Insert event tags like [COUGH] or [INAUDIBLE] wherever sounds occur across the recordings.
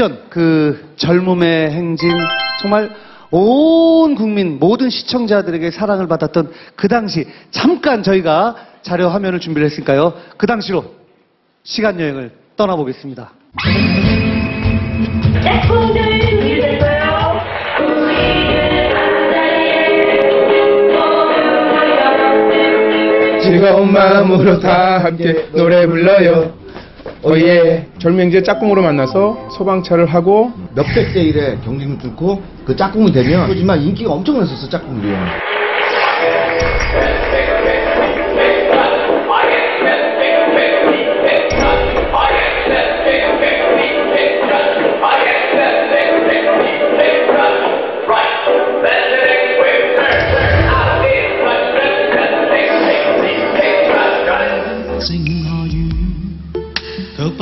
예전 그 젊음의 행진 정말 온 국민 모든 시청자들에게 사랑을 받았던 그 당시 잠깐 저희가 자료 화면을 준비를 했으니까요. 그 당시로 시간 여행을 떠나보겠습니다. 즐거운 마음으로 다 함께 노래 불러요. 오예. 절명제 짝꿍으로 만나서 소방차를 하고 몇백 대 1의 경쟁을 뚫고 그 짝꿍이 되면 하지만 인기가 엄청났었어 짝꿍들이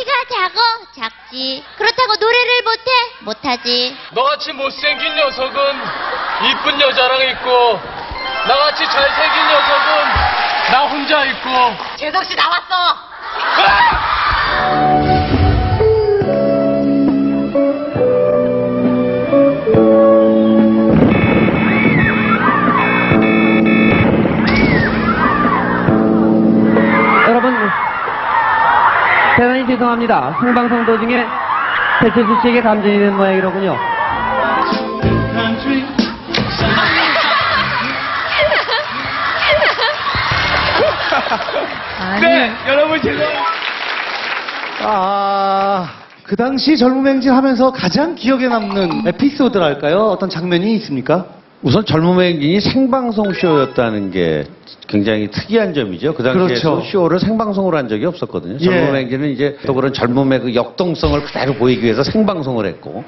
키가 작어 작지. 그렇다고 노래를 못해? 못하지. 너같이 못생긴 녀석은 이쁜 여자랑 있고 나같이 잘생긴 녀석은 나 혼자 있고. 재석 씨 나왔어. 여러 죄송합니다. 생방송 도중에 배철수 씨에게 감정이 된 모양이로군요. 네 여러분 죄송합니다 아, 그 당시 젊음의 행진 하면서 가장 기억에 남는 에피소드랄까요? 어떤 장면이 있습니까? 우선 젊음의 행진이 생방송 쇼였다는 게 굉장히 특이한 점이죠. 그 당시에도 그렇죠. 쇼를 생방송으로 한 적이 없었거든요. 예. 젊음의 행진은 이제 또 그런 젊음의 그 역동성을 그대로 보이기 위해서 생방송을 했고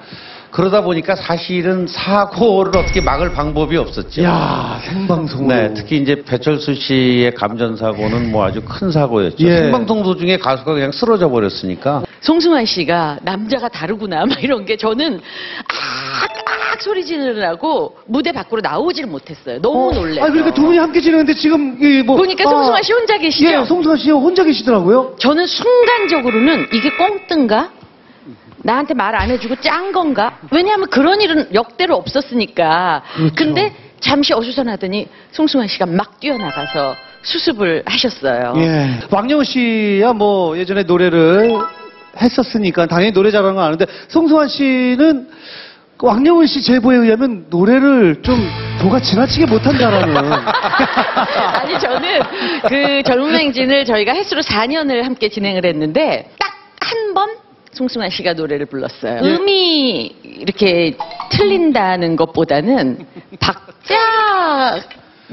그러다 보니까 사실은 사고를 어떻게 막을 방법이 없었죠. 야 생방송으로. 네, 특히 이제 배철수 씨의 감전 사고는 뭐 아주 큰 사고였죠. 예. 생방송 도중에 가수가 그냥 쓰러져 버렸으니까 송승환 씨가 남자가 다르구나 막 이런 게 저는 악 악 소리 지르느라고 무대 밖으로 나오질 못했어요. 너무 놀래서. 아, 그러니까 두 분이 함께 지내는데 지금 이 뭐. 보니까 송승환 씨 혼자 계시죠? 예, 송승환 씨 혼자 계시더라고요. 저는 순간적으로는 이게 꽁뜬가? 나한테 말 안 해주고 짠 건가? 왜냐하면 그런 일은 역대로 없었으니까. 그렇죠. 근데 잠시 어수선하더니 송승환 씨가 막 뛰어나가서 수습을 하셨어요. 예. 왕영우 씨야 뭐 예전에 노래를 했었으니까 당연히 노래 잘하는 건 아는데 송승환 씨는 그 왕영우 씨 제보에 의하면 노래를 좀 도가 지나치게 못한다라는. [LAUGHS] 아니 저는 그 젊은 행진을 저희가 횟수로 4년을 함께 진행을 했는데 딱 한 번 송승환 씨가 노래를 불렀어요. 예. 음이 이렇게 틀린다는 것보다는 박자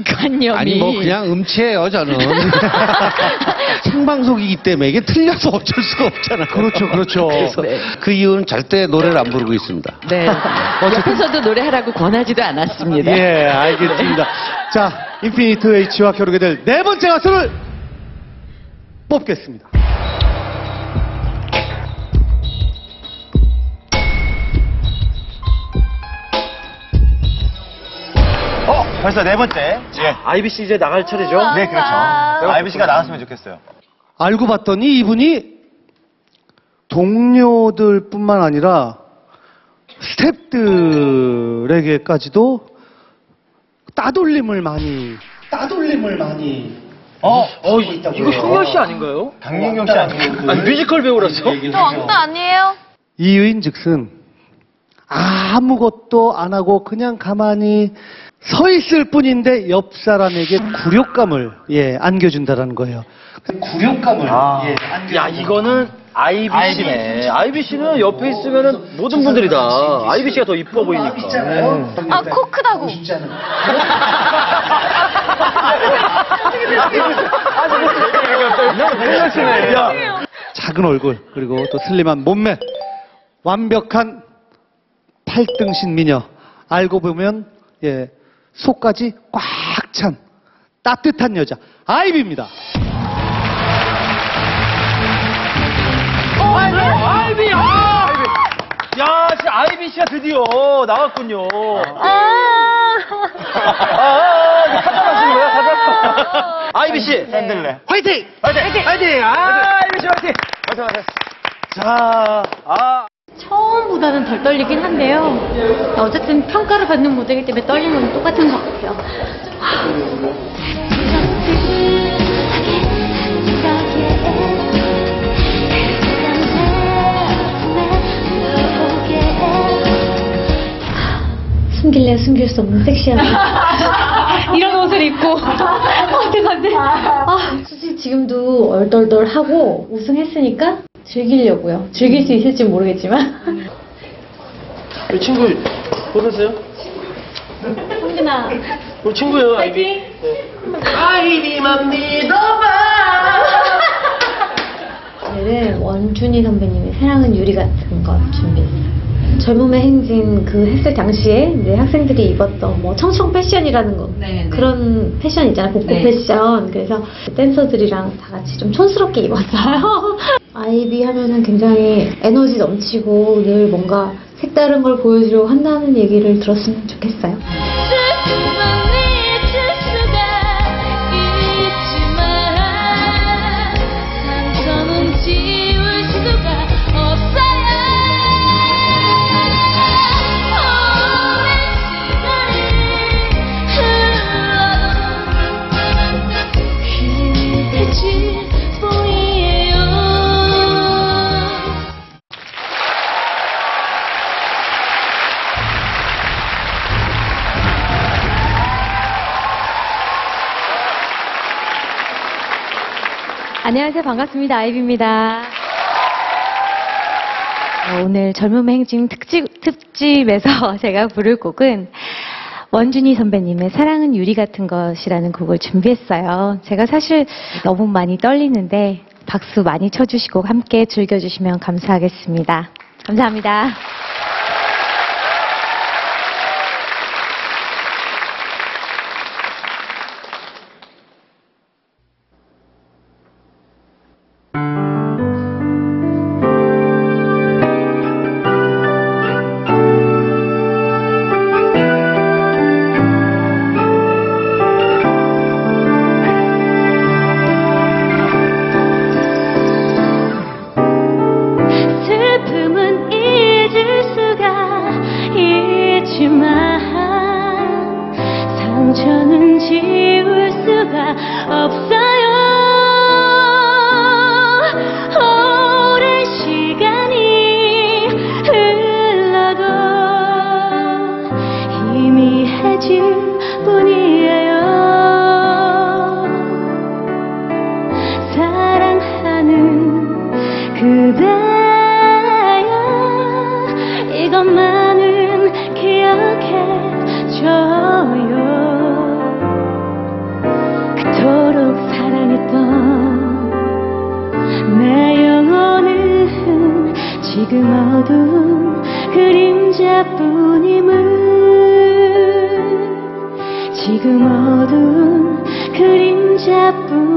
관념이 아니 뭐 그냥 음치예요 저는 [LAUGHS] 생방송이기 때문에 이게 틀려서 어쩔 수가 없잖아요. 그렇죠, 그렇죠. 그래서 네. 그 이유는 절대 노래를 안 부르고 있습니다. 네. 옆에서도 노래하라고 권하지도 않았습니다. 예, 알겠습니다. 자, 인피니트 H와 겨루게 될 네 번째 가수를 뽑겠습니다. 벌써 네 번째. 예. IBC 이제 나갈 차례죠? 네, 그렇죠. IBC가 나왔으면 좋겠어요. 알고 봤더니 이분이 동료들 뿐만 아니라 스탭들에게까지도 따돌림을 많이, 따돌림을 많이. 어, 어, 이거 성현 씨 아닌가요? 강민경 씨 아니고. 아니, 뮤지컬 배우라서? 저 왕따 아니에요? 이유인 즉슨 아무것도 안 하고 그냥 가만히 서 있을 뿐인데 옆 사람에게 굴욕감을 예 안겨준다라는 거예요. 굴욕감을 예, 안겨준다. 야, 이거는 IBC네. IBC는 옆에 있으면은 모든 분들이 다 IBC가 더 이뻐 보이니까. 있잖아요. 아, 코 크다고. 작은 얼굴 그리고 또 슬림한 몸매 완벽한 팔등신 미녀 알고 보면 예 속까지 꽉 찬 따뜻한 여자 아이비입니다. 아이비! 아! 야, 진짜 아이비 씨가 드디어 나왔군요. 아, 아, 사장하시는 거예요, 사장? 아이비 씨. 샌들레. 화이팅! 화이팅! 화이팅! 아, 아이비 씨 화이팅! 화이팅, 화이팅! 자, 아. 처음보다는 덜 떨리긴 한데요. 어쨌든 평가를 받는 무대이기 때문에 떨리는 건 똑같은 것 같아요. 숨길래 숨길 수 없는 섹시함. [LAUGHS] 이런 옷을 입고 [LAUGHS] 어떡하지? 아, 솔직히 지금도 얼떨떨하고 우승했으니까 즐기려고요. 즐길 수 있을지 모르겠지만. 우리 친구, 보셨어요? 홍진아. 우리 친구예요, 아이비. 아이비만 믿어봐! 오늘은 원준이 선배님의 사랑은 유리 같은 것 준비했어요. 젊음의 행진 그 했을 당시에 이제 학생들이 입었던 뭐 청청 패션이라는 거. 그런 패션 있잖아요. 복고 패션. 그래서 댄서들이랑 다 같이 좀 촌스럽게 입었어요. [LAUGHS] 아이비 하면은 굉장히 에너지 넘치고 늘 뭔가 색다른 걸 보여주려고 한다는 얘기를 들었으면 좋겠어요 안녕하세요. 반갑습니다. 아이비입니다. 어, 오늘 젊음의 행진 특집, 특집에서 [LAUGHS] 제가 부를 곡은 원준이 선배님의 사랑은 유리 같은 것이라는 곡을 준비했어요. 제가 사실 너무 많이 떨리는데 박수 많이 쳐주시고 함께 즐겨주시면 감사하겠습니다. 감사합니다. 지금 어두운 그림자뿐임을 지금 어두운 그림자뿐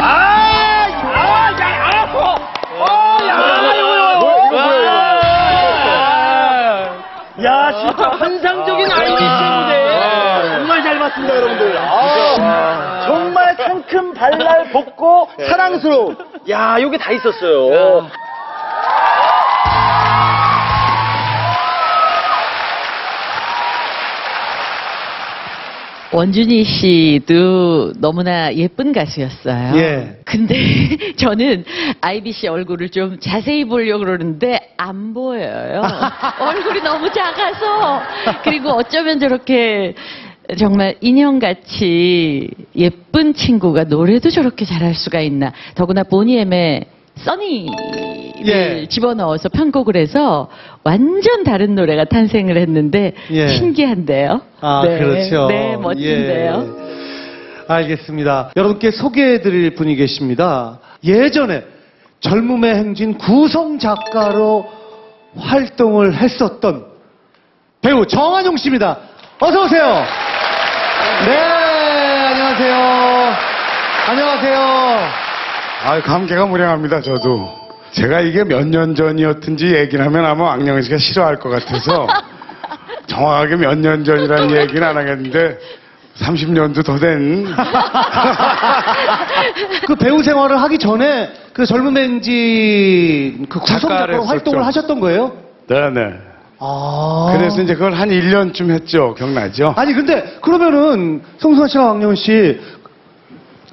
아, 아, 야, 알았어. 어, 야, 이거. 야, 진짜 환상적인 아이비씨 무대. 정말 잘 봤습니다, 여러분들. 아, 정말 상큼 발랄 볶고 사랑스러운. 야, 요게 다 있었어요. 원준이 씨도 너무나 예쁜 가수였어요. 예. 근데 [LAUGHS] 저는 아이비 씨 얼굴을 좀 자세히 보려고 그러는데 안 보여요. [LAUGHS] 얼굴이 너무 작아서. 그리고 어쩌면 저렇게 정말 인형같이 예쁜 친구가 노래도 저렇게 잘할 수가 있나. 더구나 보니엠의 써니를 예. 집어넣어서 편곡을 해서 완전 다른 노래가 탄생을 했는데 예. 신기한데요. 아, 네, 그렇죠. 네, 멋진데요. 예. 알겠습니다. 여러분께 소개해드릴 분이 계십니다. 예전에 젊음의 행진 구성 작가로 활동을 했었던 배우 정한용 씨입니다. 어서 오세요. 네, 안녕하세요. 안녕하세요. 아, 감개가 무량합니다. 저도 제가 이게 몇 년 전이었든지 얘기를 하면 아마 악령 씨가 싫어할 것 같아서 [LAUGHS] 정확하게 몇 년 전이라는 [LAUGHS] 얘기는 안 하겠는데 30년도 더 된 [LAUGHS] 그 배우 생활을 하기 전에 그 젊음의 행진 그 구성 작가로 활동을. 하셨던 거예요? 네네. 아. 그래서 이제 그걸 한 1년쯤 했죠. 기억나죠? 아니 근데 그러면은 송승환 씨랑 왕영훈 씨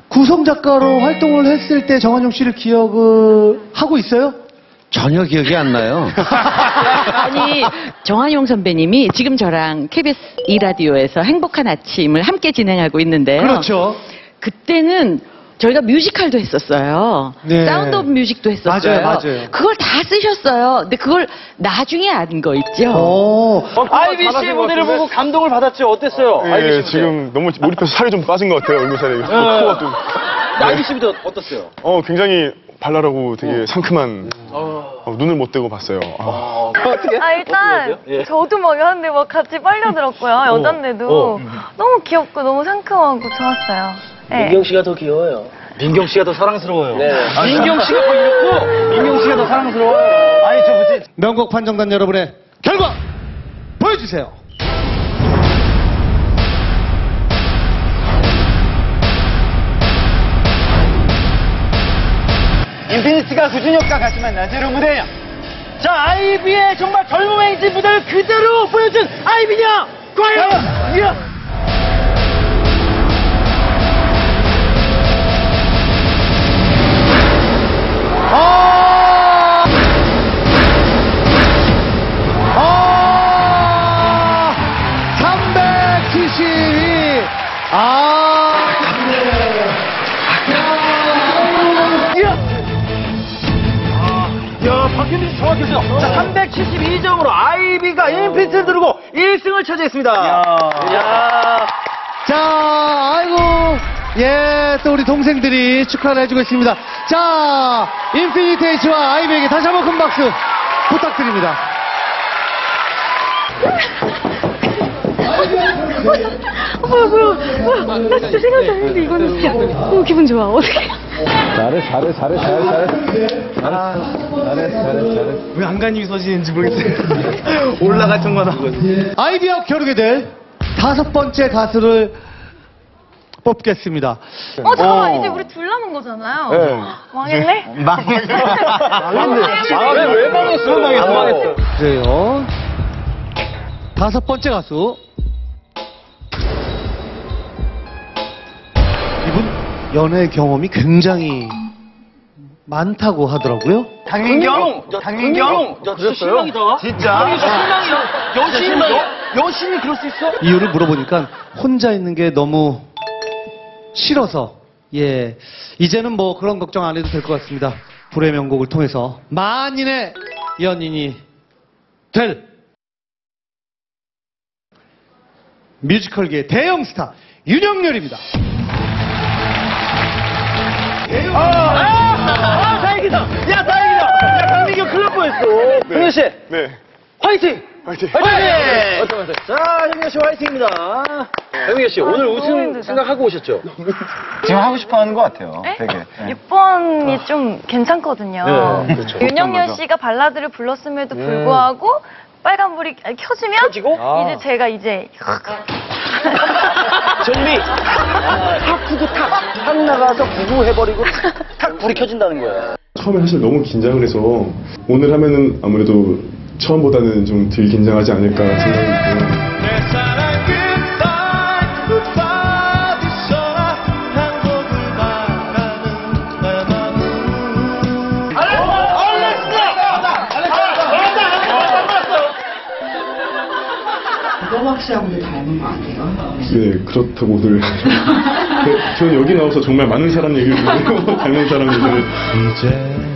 구성 작가로 활동을 했을 때 정한용 씨를 기억을 하고 있어요? 전혀 기억이 안 나요. [LAUGHS] 아니 정한용 선배님이 지금 저랑 KBS 이 라디오에서 행복한 아침을 함께 진행하고 있는데요. 그렇죠. 그때는 저희가 뮤지컬도 했었어요. 네. 사운드 오브 뮤직도 했었어요. 맞아요, 맞아요. 그걸 다 쓰셨어요. 근데 그걸 나중에 안 거 있죠. 오. 아이비 씨의 무대를 보고 감동을 받았죠. 어땠어요? 아이비 씨 예, 무대. 지금 너무 몰입해서 살이 좀 빠진 것 같아요. 얼굴 살이. 코가 좀. 아이비 씨 무대 어땠어요? 어, 굉장히 발랄하고 되게 상큼한 어, 눈을 못 떼고 봤어요. 아. 아 일단 예. 저도 막 여는데 막 같이 빨려들었고요 여잔데도 어. 너무 귀엽고 너무 상큼하고 좋았어요. 네. 민경 씨가 더 귀여워요. 민경 씨가 더 사랑스러워요. 민경 씨가 더 이렇고 민경 씨가 더 사랑스러워요. 아니 저 무슨 명곡 판정단 여러분의 결과 보여주세요. 인피니트가 구준혁과 같이 만난 제로 무대예요. 자, 아이비의 정말 젊은 행진 무대를 그대로 보여준 아이비냐? 과연? 이야! 아! 아! 372. 아! 야, 박현민 씨 정확했어요. 자, 372점으로 아이비가 인피니트를 두르고 1승을 차지했습니다. 야. 자, 아이고, 예, 또 우리 동생들이 축하를 해주고 있습니다. 자, 인피니트 H와 아이비에게 다시 한번 큰 박수 부탁드립니다. 뭐야 뭐야 뭐야 나 진짜 생각도 안 했는데 이거는 진짜 너무 기분 좋아 어떡해. 잘해, 잘해, 잘해, 잘해, 잘해. 잘해, 잘해, 잘해. 왜 안간힘이 서지는지 모르겠어요. [LAUGHS] 올라갈 때마다. 아이비와 겨루게 될 다섯 번째 가수를 뽑겠습니다. 어 잠깐만 이제 우리 둘 남은 거잖아요. 네. 망했네? [LAUGHS] 망했네. 아, 왜, 왜 망했어? 안 망했어. 그래요. 다섯 번째 가수. 이분 연애 경험이 굉장히 많다고 하더라고요. 강민경? 강민경? 야, 진짜 실망이다. 진짜? 실망이야. 여신이, 여, 여신이 그럴 수 있어? 이유를 물어보니까 혼자 있는 게 너무 싫어서 예 이제는 뭐 그런 걱정 안 해도 될 것 같습니다. 불의 명곡을 통해서 만인의 연인이 될 뮤지컬계의 대형 스타 윤영렬입니다. 아, 아, 다행이다. 야, 다행이다. 야, 강민경 큰일 날 뻔했어. 네. 흥현 씨. 네. 화이팅! 화이팅! 화이팅! 자, 현민아 씨 화이팅입니다. 현민아 씨, 오늘 우승 생각하고 오셨죠? 지금 하고 싶어 하는 것 같아요. 되게. 네. 6번이 좀 괜찮거든요. 네, 그렇죠. 윤영열 씨가 발라드를 불렀음에도 불구하고 빨간불이 켜지면 켜지고? 아. 이제 제가 이제 정리! [LAUGHS] 탁 구구 탁! 탁 나가서 구구 해버리고 탁, 탁 불이 켜진다는 거예요. 처음에 사실 너무 긴장을 해서 오늘 하면은 아무래도 처음보다는 좀 덜 긴장하지 않을까 생각이 있고요. 씨하고도 닮은 거 아니에요? 네, 그렇다고들. [LAUGHS] 네, 저는 여기 나와서 정말 많은 사람 얘기를 듣고 닮은 사람 얘기를. 이제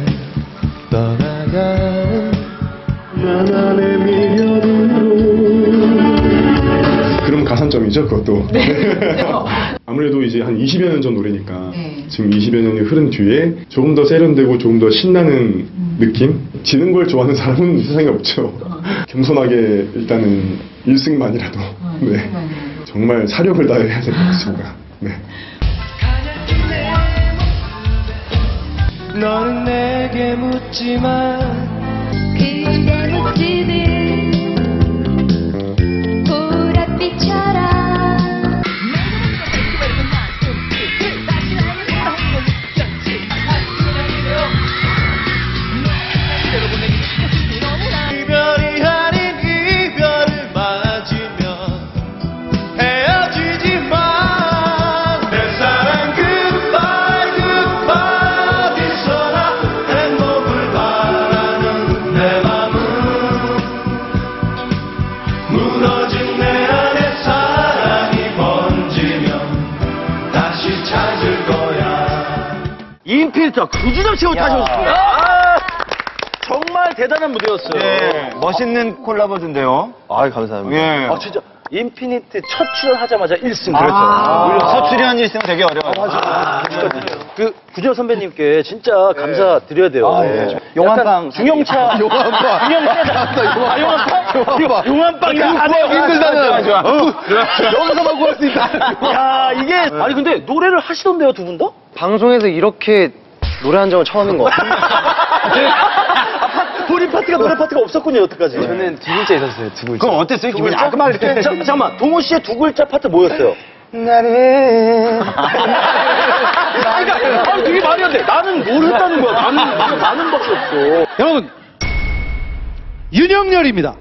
가산점이죠, 그것도. [LAUGHS] 아무래도 이제 한 20여 년 전 노래니까 지금 20여 년이 흐른 뒤에 조금 더 세련되고 조금 더 신나는 느낌? 지는 걸 좋아하는 사람은 [LAUGHS] 세상에 없죠. 겸손하게 일단은 1승만이라도 네. 정말 사력을 다해야 될 것 같습니다. 네. 너는 내게 묻지만 그대 모습은 보랏빛처럼 100m 구지점식으로 타셨습니다. 정말 대단한 무대였어요. 예, 멋있는 콜라보인데요. 아 감사합니다. 예. 아, 진짜 인피니트 첫 출연하자마자 1승. 그렇죠. 아. 아. 첫 출연한 1승은 되게 어려워요. 맞아. 아, 아 네, 네. 그 구지호 선배님께 진짜 감사드려야 예. 돼요. 아, 예. 예. 용한빵 중형차. 용한빵 [LAUGHS] 중형차. 용한빵 용한빵 용암빵. 힘들다는. 네, 어, 어. 여기서만 구할 수 있다. 야, 이게. 아니, 근데 노래를 하시던데요, 두 분 다? 방송에서 이렇게 노래 한 적은 처음인 것 같아요. [LAUGHS] 본인 파트가 노래 파트가 없었군요, 여태까지. 저는 두 글자 있었어요, 두 글자. 그럼 어땠어요? 두 기분이 글자? 아까 말 이렇게. 잠- 잠깐만, 동호 씨의 두 글자 파트 뭐였어요? 나는. 아니, 그러니까, 아니, 되게 말이 안 돼. 나는 뭘 했다는 거야. 나는, 나는, 나는 밖에 없어. 여러분, 윤영열입니다.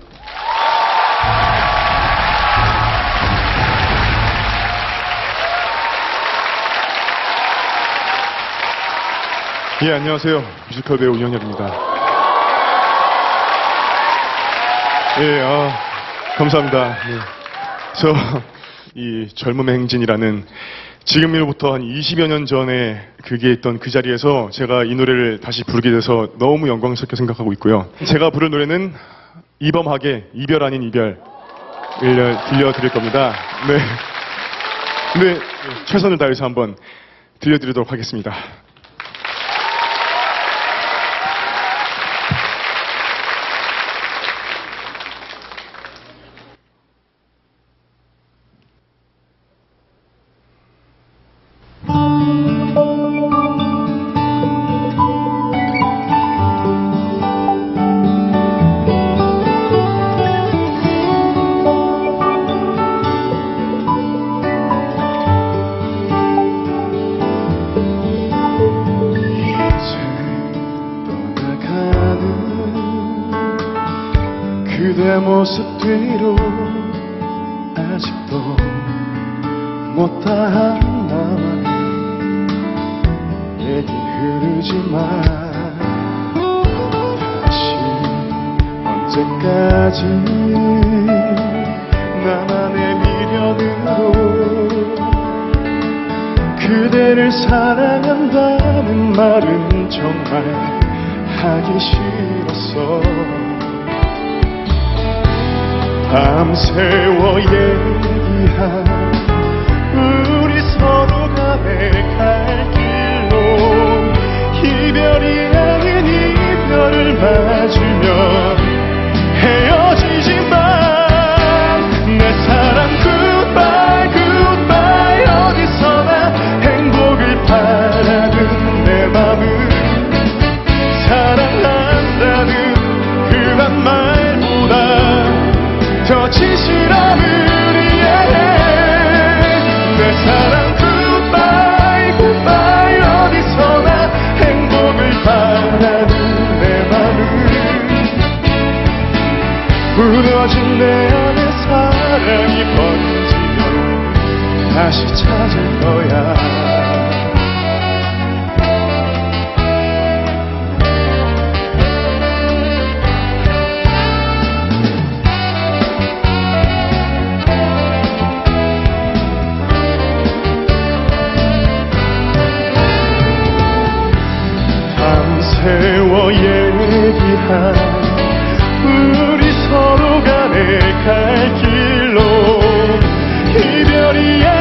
예, 안녕하세요. 뮤지컬 배우 윤영열입니다. 예, 아, 감사합니다. 네. 저, 이 젊음의 행진이라는 지금으로부터 한 20여 년 전에 그게 있던 그 자리에서 제가 이 노래를 다시 부르게 돼서 너무 영광스럽게 생각하고 있고요. 제가 부를 노래는 이범학의 이별 아닌 이별 들려드릴 겁니다. 네. 네, 최선을 다해서 한번 들려드리도록 하겠습니다. 못다한 나만의 얘기 흐르지만 다시 언제까지 나만의 미련으로 그대를 사랑한다는 말은 정말 하기 싫었어. 밤새워 얘기한 고백할 길로 이별이 아닌 이을 맞으며 헤어지지만 내 사랑 굿바이 굿바이 서나 행복을 바라는 내 마음은 사랑한다는 그런 말보다 더 진실함을 다시 찾을 거야. 밤새워 얘기한 우리 서로 간의 갈 길로 이별이 아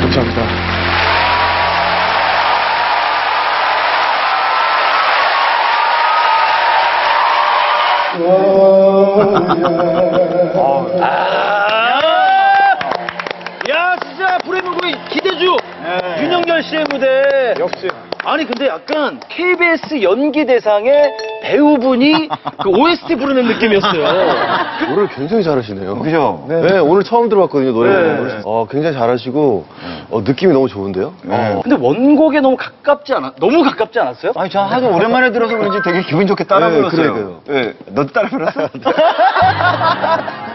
감사합니다. 야 진짜 물고기 기대주. 윤영열 씨의 무대. 역시. 아니 근데 약간 KBS 연기 대상의 배우분이 그 OST 부르는 느낌이었어요 [LAUGHS] 노래를 굉장히 잘하시네요. 그죠? 네. 오늘 처음 들어봤거든요, 노래. 네. 어, 굉장히 잘하시고, 어, 느낌이 너무 좋은데요? 어. 근데 원곡에 너무 가깝지 않아? 너무 가깝지 않았어요? 아니 저 하도 오랜만에 들어서 그런지 되게 기분 좋게 따라 네, 불렀어요. 그러니까요. 네, 너도 따라 불렀어? [LAUGHS]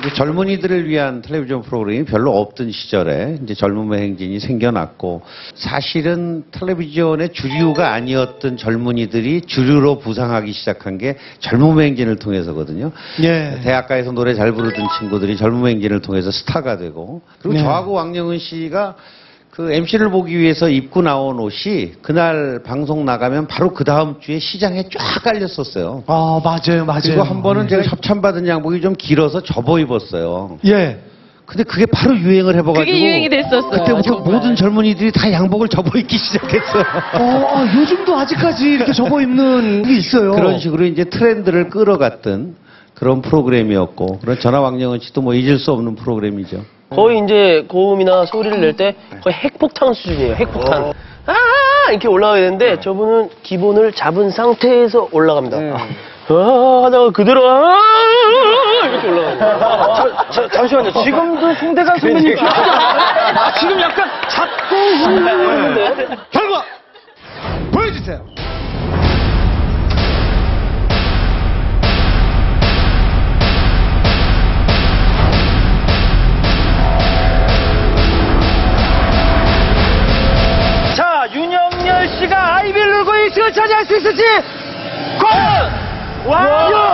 이제 젊은이들을 위한 텔레비전 프로그램이 별로 없던 시절에 이제 젊음의 행진이 생겨났고 사실은 텔레비전의 주류가 아니었던 젊은이들이 주류로 부상하기 시작한 게 젊음의 행진을 통해서거든요. 예. 대학가에서 노래 잘 부르던 친구들이 젊음의 행진을 통해서 스타가 되고 그리고 네. 저하고 왕영은 씨가 그 MC를 보기 위해서 입고 나온 옷이 그날 방송 나가면 바로 그 다음 주에 시장에 쫙 깔렸었어요. 아, 맞아요, 맞아요. 그리고 한 번은 네. 제가 협찬받은 양복이 좀 길어서 접어 입었어요. 예. 근데 그게 바로 유행을 해봐가지고 그게 유행이 됐었어요, 그때부터 정말. 모든 젊은이들이 다 양복을 접어 입기 시작했어요. 어, 요즘도 아직까지 이렇게 접어 입는 게 있어요. 그런 식으로 이제 트렌드를 끌어갔던 그런 프로그램이었고 그런 전화 왕영은 씨도 뭐 잊을 수 없는 프로그램이죠. 거의 이제 고음이나 소리를 낼 때 거의 핵폭탄 수준이에요. 핵폭탄. 아 이렇게 올라가야 되는데 저분은 기본을 잡은 상태에서 올라갑니다. 아 하다가 그대로 아 이렇게 올라가요. 저, 저, 잠시만요. 지금도 송대관 선배님 않아요? 아, 지금 약간 잡고 있는데. 결과 보여주세요. 차지할 수 있을지! 과연! 왕영!